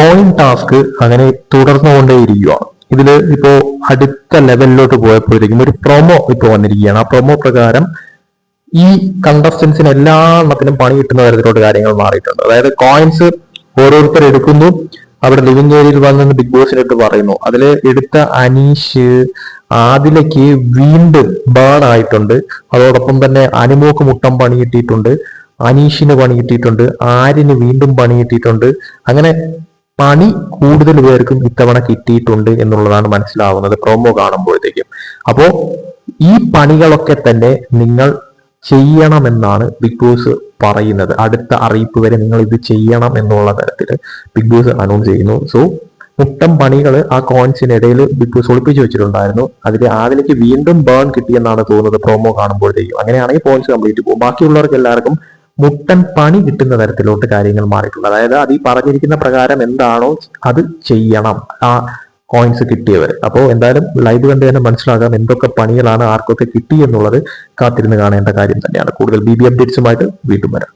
Coin task അങ്ങനെ തുടർന്നുകൊണ്ടേയിരിക്കുകയാണ് ഇതിൽ ഇപ്പോൾ അടുത്ത ലെവലിലോട്ട് പോയപ്പോഴത്തേക്കും ഒരു പ്രൊമോ ഇപ്പോൾ വന്നിരിക്കുകയാണ്. ആ പ്രൊമോ പ്രകാരം ഈ കണ്ടസ്റ്റൻസിന് എല്ലാ എണ്ണത്തിനും പണി കിട്ടുന്ന തരത്തിലോട്ട് കാര്യങ്ങൾ മാറിയിട്ടുണ്ട്. അതായത് കോയിൻസ് ഓരോരുത്തർ എടുക്കുന്നു. അവിടെ ലിവിംഗ് ഏരിയയിൽ വന്നെന്ന് ബിഗ് ബോസിനിട്ട് പറയുന്നു. അതിൽ എടുത്ത അനീഷ് ആദിലേക്ക് വീണ്ടും ബേൺ ആയിട്ടുണ്ട്. അതോടൊപ്പം തന്നെ അനുമോക്ക് മുട്ടം പണി കിട്ടിയിട്ടുണ്ട്. അനീഷിന് പണി കിട്ടിയിട്ടുണ്ട്. ആര്യന് വീണ്ടും പണി കിട്ടിയിട്ടുണ്ട്. അങ്ങനെ പണി കൂടുതൽ പേർക്കും ഇത്തവണ കിട്ടിയിട്ടുണ്ട് എന്നുള്ളതാണ് മനസ്സിലാവുന്നത് പ്രൊമോ കാണുമ്പോഴത്തേക്കും. അപ്പോ ഈ പണികളൊക്കെ തന്നെ നിങ്ങൾ ചെയ്യണമെന്നാണ് ബിഗ് ബോസ് പറയുന്നത്. അടുത്ത അറിയിപ്പ് വരെ നിങ്ങൾ ഇത് ചെയ്യണം എന്നുള്ള തരത്തിൽ ബിഗ് ബോസ് അനൗൺസ് ചെയ്യുന്നു. സോ മുട്ടം പണികൾ ആ കോയിൻസിനിടയിൽ ബിഗ് ബോസ് ഒളിപ്പിച്ചു വെച്ചിട്ടുണ്ടായിരുന്നു. അതിൽ ആദിലേക്ക് വീണ്ടും ബേൺ കിട്ടിയെന്നാണ് തോന്നുന്നത് പ്രൊമോ കാണുമ്പോഴത്തേക്കും. അങ്ങനെയാണെങ്കിൽ പോയിന്റ്സ് കംപ്ലീറ്റ് പോകും. ബാക്കിയുള്ളവർക്ക് എല്ലാവർക്കും മുട്ടൻ പണി കിട്ടുന്ന തരത്തിലോട്ട് കാര്യങ്ങൾ മാറിയിട്ടുണ്ട്. അതായത് അത് ഈ പറഞ്ഞിരിക്കുന്ന പ്രകാരം എന്താണോ അത് ചെയ്യണം. ആ കോയിൻസ് കിട്ടിയവർ അപ്പോൾ എന്തായാലും ലൈവ് കണ്ട് തന്നെ മനസ്സിലാകാം എന്തൊക്കെ പണികളാണ് ആർക്കൊക്കെ കിട്ടി എന്നുള്ളത് കാത്തിരുന്ന് കാണേണ്ട കാര്യം തന്നെയാണ്. കൂടുതൽ ബി ബി അപ്ഡേറ്റ്സുമായിട്ട് വീണ്ടും വരാം.